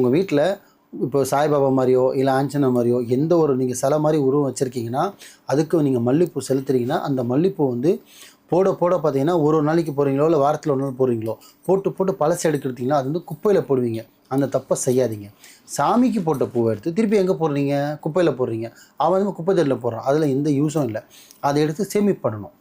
உங்கள் வீட்டில் இப்போ சாய்பாபா மாதிரியோ இல்லை ஆஞ்சனா மாதிரியோ எந்த ஒரு நீங்கள் சிலை மாதிரி உருவம் வச்சுருக்கீங்கன்னா அதுக்கு நீங்கள் மல்லிப்பூ செலுத்துறீங்கன்னா அந்த மல்லிப்பூ வந்து போட போட பார்த்தீங்கன்னா ஒரு ஒரு நாளைக்கு போகிறீங்களோ இல்லை வாரத்தில் ஒரு நாள் போகிறீங்களோ போட்டு போட்டு பழசு எடுக்கிறீங்கன்னா அது வந்து குப்பையில் போடுவீங்க. அந்த தப்பை செய்யாதீங்க. சாமிக்கு போட்ட பூவை எடுத்து திருப்பி எங்கே போடுறீங்க? குப்பையில் போடுறீங்க. அவன் வந்து குப்பை தட்டில் போடுறான். அதில் எந்த யூஸும் இல்லை. அதை எடுத்து சேமிப்பு பண்ணணும்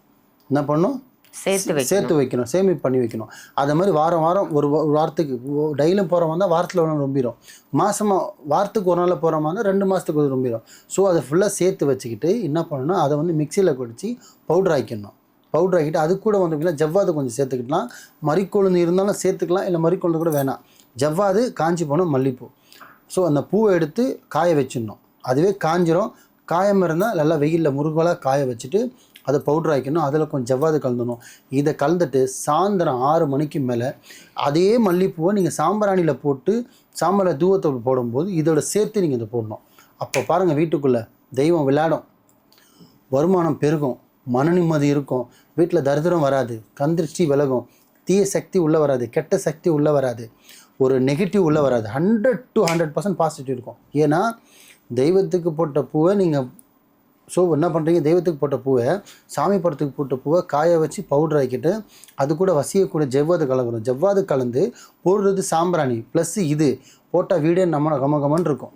என்ன பண்ணணும்? சேர்த்து சேர்த்து வைக்கணும் சேமிப்பு பண்ணி வைக்கணும். அதை மாதிரி வாரம் வாரம் ஒரு வாரத்துக்கு டெய்லியும் போகிறவங்க தான் வாரத்தில் ஒரு நாள் ரொம்பிடும் மாதமாக வாரத்துக்கு ஒரு நாள் போகிற மாதிரி ரெண்டு மாதத்துக்கு ஒரு ரொம்பிடும் ஸோ அதை ஃபுல்லாக சேர்த்து வச்சுக்கிட்டு என்ன பண்ணணும் அதை வந்து மிக்சியில் குடிச்சு பவுடர் ஆக்கிடணும். பவுடர் ஆக்கிட்டு அது கூட வந்து ஜவ்வாது கொஞ்சம் சேர்த்துக்கிட்டலாம். மறிக்கொழுந்து இருந்தாலும் சேர்த்துக்கலாம் இல்லை மறிக்கொழுந்து கூட வேணாம். ஜவ்வாது காஞ்சி போன மல்லிப்பூ. ஸோ அந்த பூவை எடுத்து காய வச்சிடணும். அதுவே காஞ்சிரும். காயம் இருந்தால் நல்லா வெயிலில் முருகலாக காய வச்சுட்டு அதை பவுடர் ஆக்கிக்கணும் அதில் கொஞ்சம் ஜவ்வாது கலந்துடணும். இதை கலந்துட்டு சாயந்தரம் ஆறு மணிக்கு மேலே அதே மல்லிப்பூவை நீங்கள் சாம்பிராணியில் போட்டு சாம்பாரை தூவத்தை போடும்போது இதோட சேர்த்து நீங்கள் இதை போடணும். அப்போ பாருங்கள் வீட்டுக்குள்ளே தெய்வம் விளையாடும். வருமானம் பெருகும். மன நிம்மதி இருக்கும். வீட்டில் தரித்திரம் வராது. கந்திருஷ்டி விலகும். தீய சக்தி உள்ளே வராது. கெட்ட சக்தி உள்ளே வராது. ஒரு நெகட்டிவ் உள்ளே வராது. Hundred to hundred percent positive இருக்கும். ஏன்னா தெய்வத்துக்கு போட்ட பூவை நீங்கள் ஸோ என்ன பண்ணுறீங்க தெய்வத்துக்கு போட்ட பூவை சாமி படத்துக்கு போட்ட பூவை காய வச்சு பவுடர் ஆக்கிட்டு அது கூட வசியக்கூட ஜவ்வாது கலக்கணும் ஜவ்வாது கலந்து போடுறது சாம்பிராணி ப்ளஸ் இது. போட்டால் வீடே நம்ம கம கமன்னு இருக்கும்.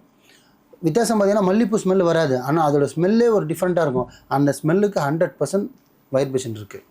வித்தியாசம் பார்த்தீங்கன்னா மல்லிப்பூ ஸ்மெல் வராது. ஆனால் அதோட ஸ்மெல்லே ஒரு டிஃப்ரெண்ட்டாக இருக்கும். அந்த ஸ்மெல்லுக்கு ஹண்ட்ரட் பர்சன்ட் வைப்ரேஷன் இருக்குது